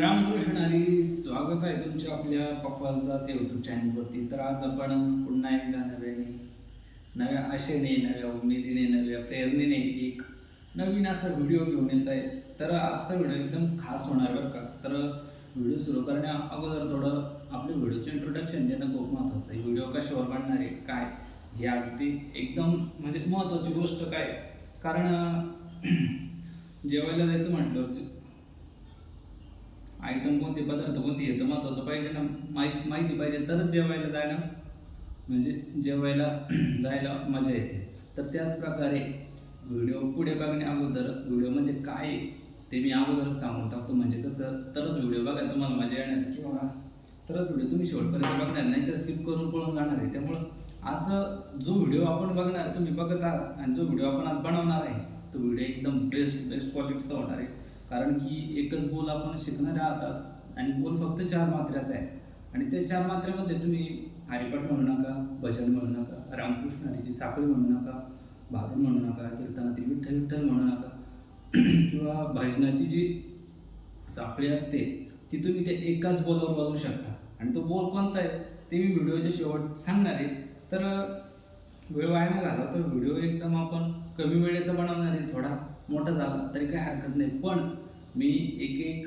रामकृष्ण हरी स्वागत आहे तुमच्या आपल्या पप्पादास यूट्यूब चॅनलवरती तर आज आपण पुन्हा एकदा नव्याने नव्या आशेने नव्या उमेदीने नव्या प्रेरणेने एक नवीन असा व्हिडिओ घेऊन येत आहे. तर आजचा व्हिडिओ एकदम खास होणार बरं का? तर व्हिडिओ सुरू करण्या अगोदर थोडं आपल्या व्हिडिओचं इंट्रोडक्शन देणं खूप महत्त्वाचं आहे. व्हिडिओ कशावर काढणार आहे काय? हे अगदी एकदम म्हणजे महत्त्वाची गोष्ट काय? कारण जेवायला जायचं म्हटलं आयटम कोणते पदार्थ कोणते येतं महत्त्वाचं पाहिजे ना माहिती माहिती पाहिजे तरच जेवायला जायला म्हणजे जेवायला जायला मजा येते. तर त्याच प्रकारे व्हिडिओ पुढे बघण्या अगोदर व्हिडिओमध्ये काय आहे ते मी अगोदरच सांगून टाकतो. म्हणजे कसं तरच व्हिडिओ बघायला तुम्हाला मजा येणार किंवा तरच व्हिडिओ तुम्ही शेवटपर्यंत बघणार नाही तर स्किप करून पळून जाणार आहे. त्यामुळं आज जो व्हिडिओ आपण बघणार तुम्ही बघत आहात आणि जो व्हिडिओ आपण आज बनवणार आहे तो व्हिडिओ एकदम बेस्ट बेस्ट क्वालिटीचा होणार आहे. कारण की एकच बोल आपण शिकणार आहात आणि बोल फक्त चार मात्र्याचा आहे. आणि त्या चार मात्र्यामध्ये तुम्ही हरिपाठ म्हणू नका भजन म्हणू नका रामकृष्ण हरीची साखळी म्हणू नका भागून म्हणू नका कीर्तनातील विठ्ठल विठ्ठल म्हणू नका किंवा भजनाची जी साखळी असते ती तुम्ही त्या एकाच बोलवर वाजवू शकता. आणि तो बोल कोणता आहे ते मी व्हिडिओच्या शेवट सांगणार आहे. तर वेळ वाया नाही तर व्हिडिओ एकदम आपण कमी वेळेचा बनवणार आहे थोडा मोठा झाला तरी काही हरकत नाही. पण मी एक एक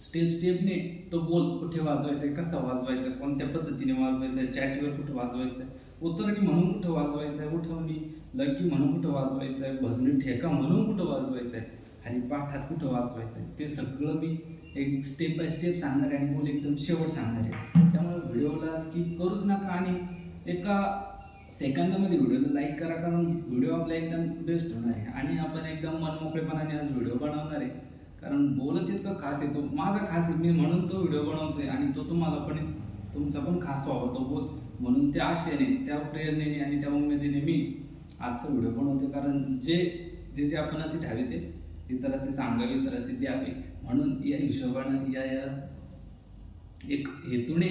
स्टेप स्टेपने तो बोल कुठे वाजवायचा आहे कसा वाजवायचा आहे कोणत्या पद्धतीने वाजवायचा आहे चॅटीवर कुठं वाजवायचं आहे उतरणी म्हणून कुठं वाजवायचं आहे उठवणी लकी म्हणून कुठं वाजवायचं आहे भजनी ठेका म्हणून कुठं वाजवायचं आहे आणि पाठात कुठं वाजवायचं आहे ते सगळं मी एक स्टेप बाय स्टेप सांगणार आहे आणि बोल एकदम शेवट सांगणार. आहे त्यामुळे व्हिडिओला स्किप करूच नका आणि एका सेकंदामध्ये व्हिडिओला लाईक करा कारण व्हिडिओ आपला एकदम बेस्ट होणार आहे. आणि आपण एकदम मनमोकळेपणाने आज व्हिडिओ बनवणार आहे. कारण बोलच इतकं खास आहे. तो माझा खास आहे. मी म्हणून तो व्हिडिओ बनवतोय आणि तो तुम्हाला पण तुमचा पण खास व्हावा तो बोल. म्हणून त्या आशेने त्या प्रेरणेने आणि त्या उमेदीने मी आजचा व्हिडिओ बनवते कारण जे जे जे आपण असे ठावे ते इतर असे सांगावे इतर असे द्यावे. म्हणून या हिशोबानं या या एक हेतूने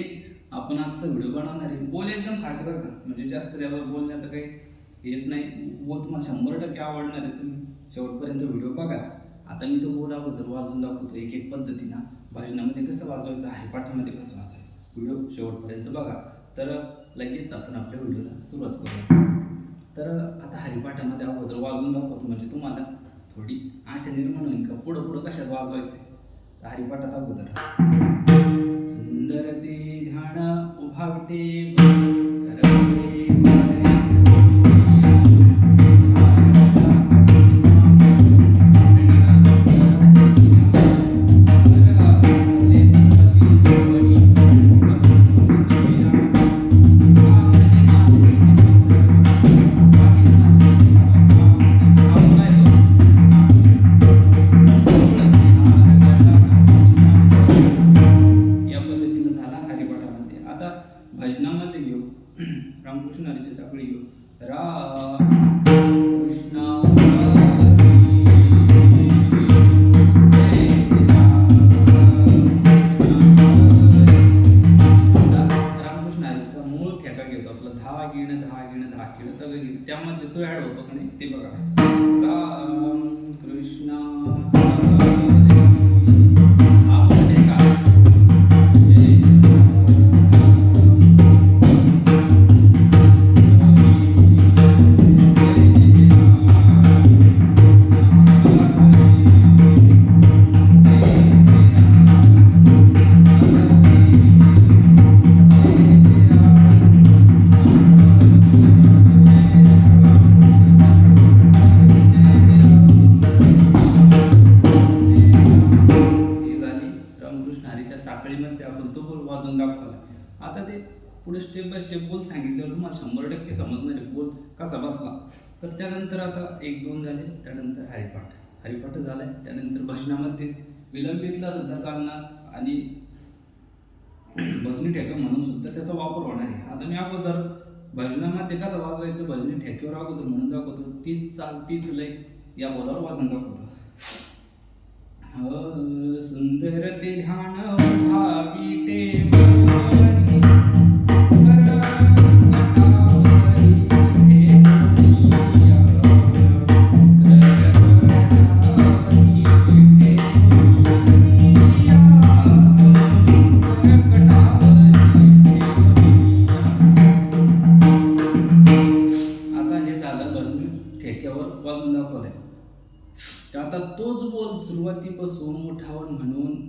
आपण आजचा व्हिडिओ बनवणार आहे. बोल एकदम खास बरं का. म्हणजे जास्त त्यावर बोलण्याचं काही हेच नाही. बोल तुम्हाला शंभर टक्के आवडणार आहे. तुम्ही शेवटपर्यंत व्हिडिओ बघाच. आता मी तो बोला अगोदर वाजून दाखवतो एक एक पद्धतीनं. भजनामध्ये कसं वाजवायचं हरिपाठामध्ये कसं वाजवायचं व्हिडिओ शेवटपर्यंत बघा. तर लगेच आपण आपल्या व्हिडिओला सुरुवात करूया. तर आता हरिपाठामध्ये अगोदर वाजून दाखवतो म्हणजे तुम्हाला थोडी आशा निर्माण होईल का? पुढं पुढं कशात वाजवायचं आहे हरिपाठात अगोदर. सुंदर ते ध्यान उभावते आता ते पुढे स्टेप बाय स्टेप बोल सांगितल्यावर तुम्हाला शंभर टक्के समजणार बोल कसा बसला. तर त्यानंतर आता एक दोन झाले त्यानंतर हरिपाठ. हरिपाठ झालाय त्यानंतर भजनामध्ये विलंबितला सुद्धा चालणार आणि भजनी ठेका म्हणून सुद्धा त्याचा वापर होणार आहे. आता मी अगोदर भजनामध्ये कसं वाजवायचं भजनी ठेक्यावर अगोदर म्हणून दाखवतो तीच चाल तीच लय या बोलावर वाजून दाखवतो. सुंदर ते ध्यान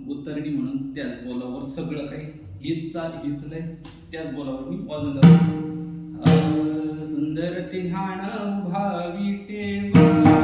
उतरणी म्हणून त्याच बोलावर सगळं काही हीच चाल हीच लय त्याच बोलावर मी वाजून जातो. सुंदर ते ध्यान भावी टेवा.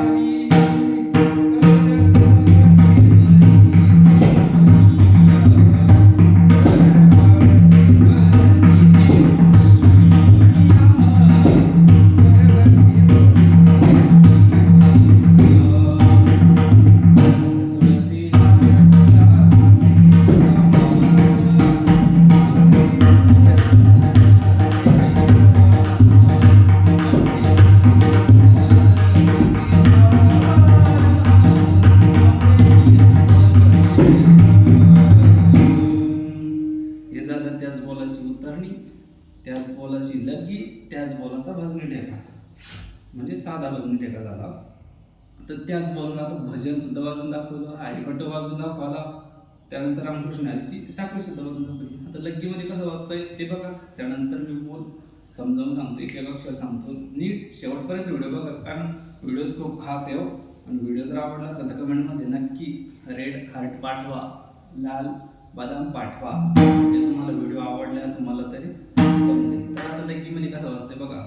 भजनसुद्धा भजन सुद्धा वाजून दाखवलं आईभट्ट वाजून दाखवला त्यानंतर रामकृष्ण हरीची साखळी सुद्धा वाजून दाखवली. आता लग्गीमध्ये कसं वाजतंय ते बघा. त्यानंतर मी बोल समजावून सांगतो एक एक अक्षर सांगतो नीट शेवटपर्यंत व्हिडिओ बघा. कारण व्हिडिओज खूप खास आहे हो. आणि व्हिडिओ जर आवडला असेल तर कमेंटमध्ये नक्की रेड हार्ट पाठवा लाल बदाम पाठवा. म्हणजे तुम्हाला व्हिडिओ आवडला असं मला तरी समजेल. तर आता लग्गीमध्ये कसं वाजतंय बघा.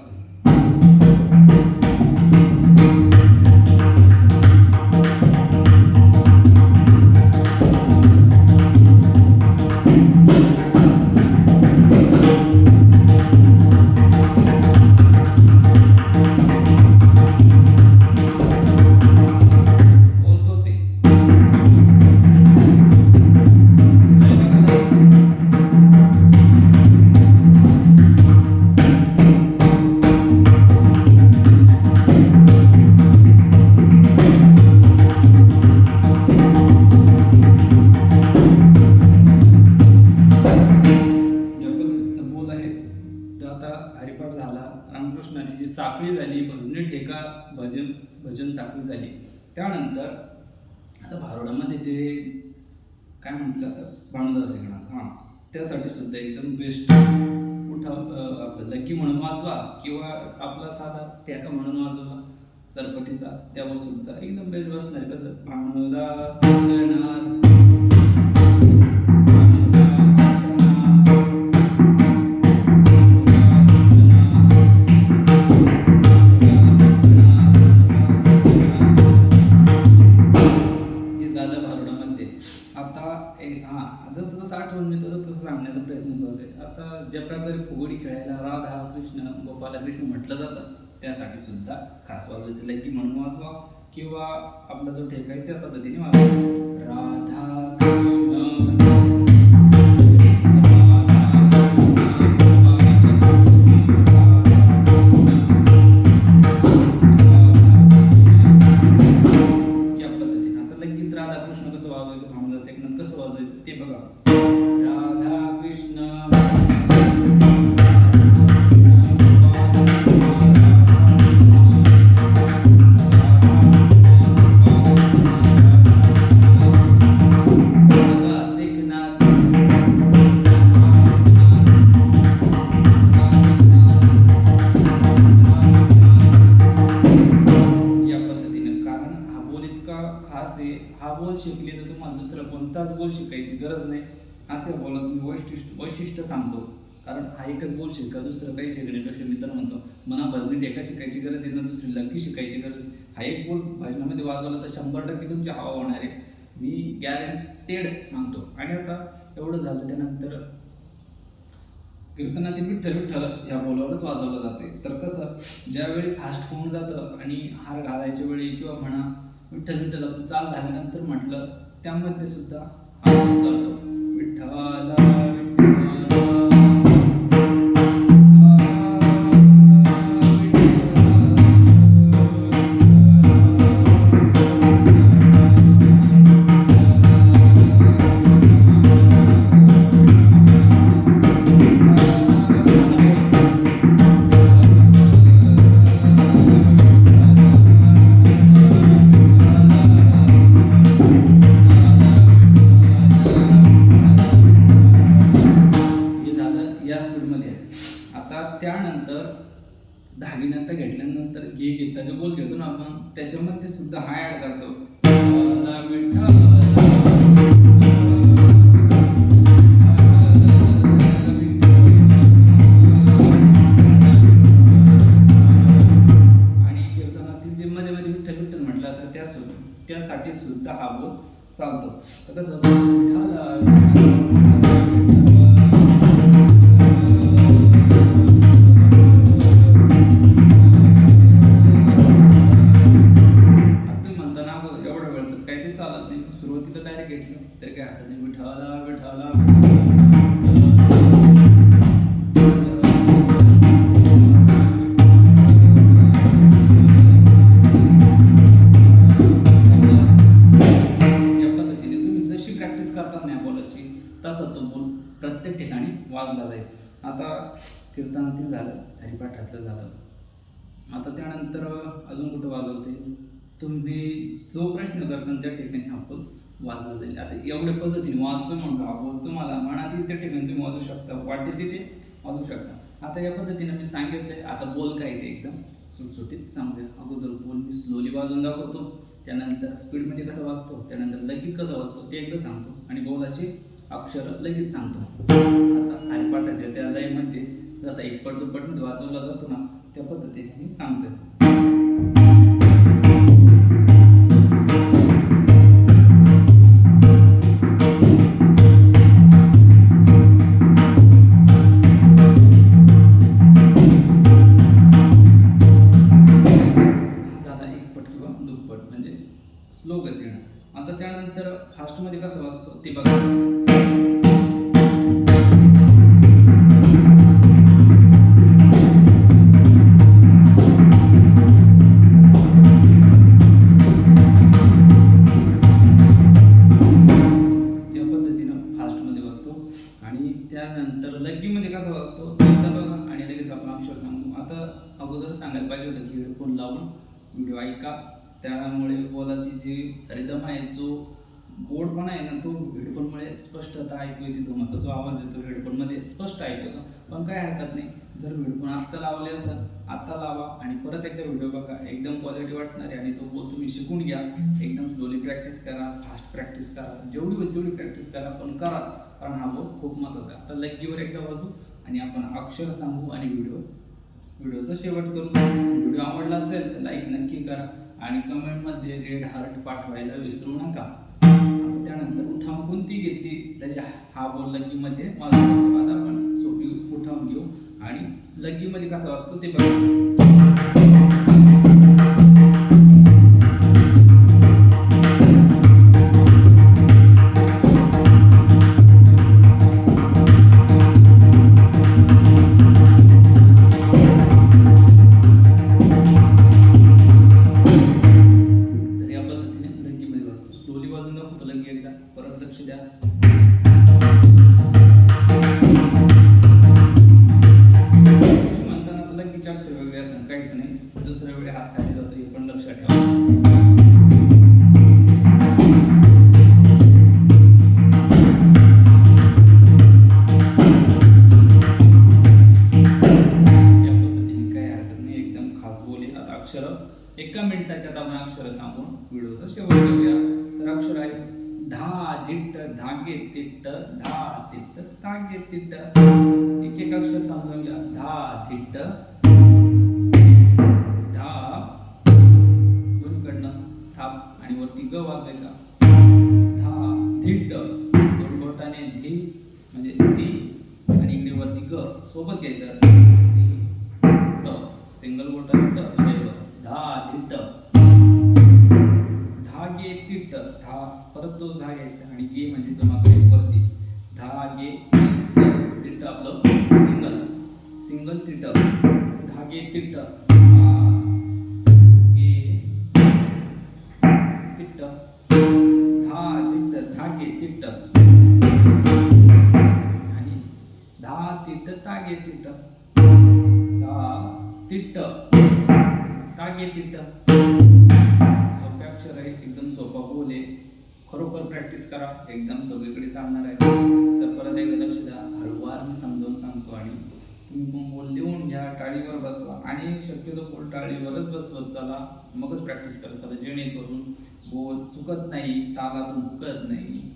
रामकृष्णाची जी साखळी झाली भजनी ठेका भजन भजन साखळी झाली. त्यानंतर आता भारुडामध्ये जे काय म्हटलं आता? भानुदास एकनाथ हां. त्यासाठी सुद्धा एकदम बेस्ट उठा आपलं लकी म्हणून वाजवा किंवा आपला साधा ठेका म्हणून वाजवा. सरपटीचा त्यावर सुद्धा एकदम बेस्ट बसणार कसं? भानुदास एकनाथ ज्या प्रकारे फुगडी खेळायला राधा कृष्ण गोपालकृष्ण म्हटलं जातं. त्यासाठी सुद्धा खास वाजवायचं की म्हणून वाजवा किंवा आपला जो ठेका आहे त्या पद्धतीने वाजवा. राधा कृष्ण. इतका खास आहे? हा बोल शिकले तर तुम्हाला दुसरा कोणताच बोल शिकायची गरज नाही. असे बोलाचं मी वैशिष्ट्य वैशिष्ट्य सांगतो. कारण हा एकच बोल शिका दुसरं काही शिकण्यापेक्षा मी तर म्हणतो मना भजनीत एका शिकायची गरज आहे ना दुसरी लकी शिकायची गरज हा एक बोल भजनामध्ये वाजवला तर शंभर टक्के तुमची हवा होणार आहे. मी गॅरंटेड सांगतो. आणि आता एवढं झालं त्यानंतर कीर्तनातील विठ्ठल विठ्ठल या बोलावरच वाजवलं जाते. तर कसं ज्यावेळी फास्ट होऊन जातं आणि हार घालायच्या वेळी किंवा म्हणा विठ्ठल विठ्ठल आपलं चाल झाल्यानंतर म्हटलं त्यामध्ये सुद्धा आपण चालतो. विठ्ठला विनंती घेतल्यानंतर घे गीताचे बोल घेतो ना आपण. त्याच्यामध्ये सुद्धा हा ऍड करतो. विठ्ठला, विठ्ठला, आणि कीर्तनातील जे मध्ये मध्ये विठ्ठल विठ्ठल म्हटलं तर त्या सुद्धा त्यासाठी सुद्धा हा बोल चालतो. तर कसं वाजला आता कीर्तनातील झालं हरिपाठातलं झालं. आता त्यानंतर अजून कुठं वाजवते? तुम्ही जो प्रश्न करता त्या ठिकाणी आपण वाजवलं जाईल आता एवढ्या पद्धतीने वाजतो म्हणतो आपण. तुम्हाला मनातील त्या ठिकाणी तुम्ही वाजवू शकता वाटेल तिथे वाजवू शकता. आता या पद्धतीने मी सांगितलं आता बोल काय ते एकदम सुटसुटीत सांगते अगोदर बोल मी स्लोली वाजून दाखवतो. त्यानंतर स्पीडमध्ये कसं वाजतो? त्यानंतर लगेच कसं वाजतो? ते एकदा सांगतो. आणि बोलाचे अक्षर लगेच सांगतो. आता हरिपाठाच्या त्या लयमध्ये जसा एक पट दुप्पटमध्ये वाजवला जातो ना त्या पद्धतीने मी सांगतोय. रिदम आहे जो गोडपणा आहे ना तो हेडफोनमुळे स्पष्टता ऐकू येते धुमाचा जो आवाज येतो हेडफोनमध्ये स्पष्ट ऐकू येतो. पण काय हरकत नाही जर हेडफोन आत्ता लावले असतात आत्ता लावा आणि परत एकदा व्हिडिओ बघा एकदम क्वालिटी वाटणार आहे आणि तो बोल तुम्ही शिकून घ्या. एकदम स्लोली प्रॅक्टिस करा फास्ट प्रॅक्टिस करा जेवढी होईल तेवढी प्रॅक्टिस करा पण करा कारण हा बोल खूप महत्त्वाचा आहे. आता लग्गीवर एकदा वाजू आणि आपण अक्षर सांगू आणि व्हिडिओ व्हिडिओचा शेवट करू. व्हिडिओ आवडला असेल तर लाईक नक्की करा. आणि कमेंटमध्ये रेड हार्ट पाठवायला विसरू नका. त्यानंतर उठाव कोणती घेतली? तरी हा बोल लगीमध्ये माझा आपण सोपी उठावून घेऊ. आणि लगीमध्ये कसा वाजतो ते बघा. धिट्ट गोटाने बोटाने धी म्हणजे ती आणि इकडे वरती ग सोबत घ्यायचं. ट सिंगल बोटाने ट शेवट धा धिट्ट धागे तिट्ट धा परत तोच धा घ्यायचा आणि गे म्हणजे तुम्हाला वरती. धागे तिट्ट आपलं सिंगल. सिंगल तिट्ट धागे तिट्ट तिट. आणि धा तिट तागे तिट. धा तिट. तागे तिट. सोपे अक्षर आहे एकदम सोपा बोल आहे. खरोखर प्रॅक्टिस करा. एकदम सगळीकडे चालणार आहे. तर परत एकदा लक्ष द्या. हळूवार मी समजावून सांगतो आणि तुम्ही बोल लिहून घ्या. टाळीवर बसवा. आणि शक्यतो बोल टाळीवरच बसवत चला. मगच प्रॅक्टिस करत चला. जेणेकरून बोल चुकत नाही तालातून हुकत नाही.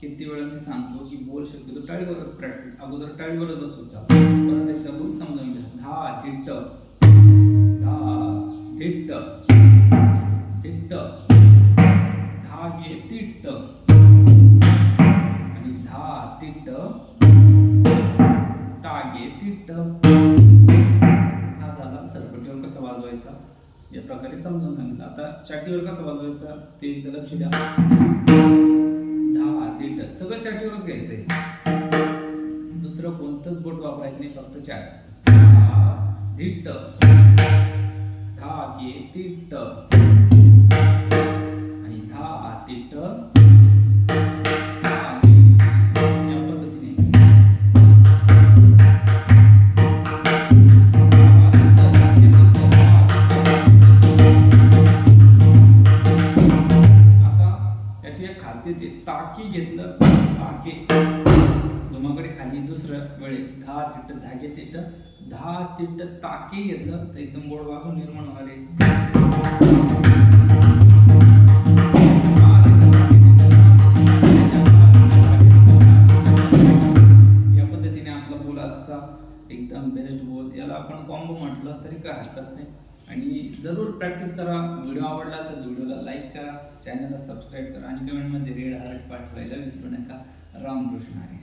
किती वेळा मी सांगतो की बोल शक्यतो टाळीवरच प्रॅक्टिस अगोदर टाळीवरच बसवत चला. परत एकदा बोल समजावून घ्या. धा थिट्ट. धा थिट्ट. थिट्ट. घे तिट्ट. आणि धा तिट्ट. तागे तिट्ट. हा झाला सरपटीवर कसा वाजवायचा? या प्रकारे समजून सांगितलं. आता चाटीवर कसा वाजवायचा? ते एकदा लक्ष द्या. तीन तिट्ट सगळं चाटीवरच घ्यायचंय. दुसरं कोणतंच बोट वापरायचं नाही फक्त चाट दहा तिट्ट धागे तिट्ट आणि दहा तिट्ट दहा तिपट ताके घेतलं तर एकदम गोड वाजून निर्माण होणार आहे या पद्धतीने आपला बोल आजचा एकदम बेस्ट बोल. याला आपण कॉम्बो म्हटलं तरी काय हरकत नाही. आणि जरूर प्रॅक्टिस करा. व्हिडिओ आवडला असेल व्हिडिओला लाईक करा. चॅनलला सबस्क्राईब करा. आणि कमेंटमध्ये रेड हार्ट पाठवायला विसरू नका. रामकृष्ण हरी.